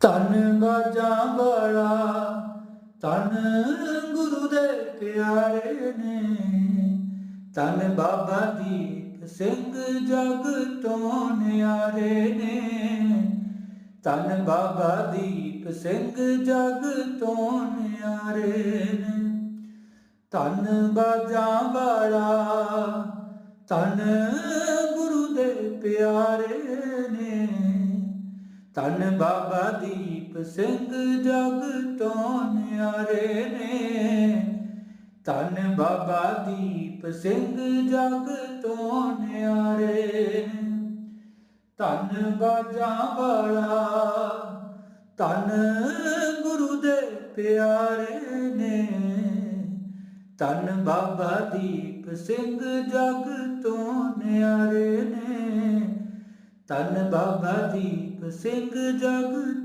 ਤਨ ਬਾਜਾਂ ਵਾਲਾ ਤਨ ਗੁਰੂ ਦੇ ਪਿਆਰੇ ਨੇ। ਤਨ ਬਾਬਾ ਦੀਪ ਸਿੰਘ ਜਗ ਤੋਂ ਨਿਆਰੇ ਨੇ। ਤਨ ਬਾਬਾ ਦੀਪ ਸਿੰਘ ਜਗ ਤੋਂ ਨਿਆਰੇ ਨੇ। ਤਨ ਬਾਜਾਂ ਵਾਲਾ ਤਨ ਗੁਰੂ ਦੇ ਪਿਆਰੇ ਨੇ। ਧੰਨ ਬਾਬਾ ਦੀਪ ਸਿੰਘ ਜਗ ਤੋਂ ਨਿਆਰੇ ਨੇ। ਧੰਨ ਬਾਬਾ ਦੀਪ ਸਿੰਘ ਜਗ ਤੋਂ ਨਿਆਰੇ ਧੰਨ ਬਾਜਾਂ ਵਾਲਾ, ਧੰਨ ਗੁਰੂ ਦੇ ਪਿਆਰੇ ਨੇ। ਧੰਨ ਬਾਬਾ ਦੀਪ ਸਿੰਘ ਜਗ ਤੋਂ ਨਿਆਰੇ ਨੇ। ਧੰਨ ਬਾਬਾ ਦੀਪ ਸਿੰਘ ਜਗ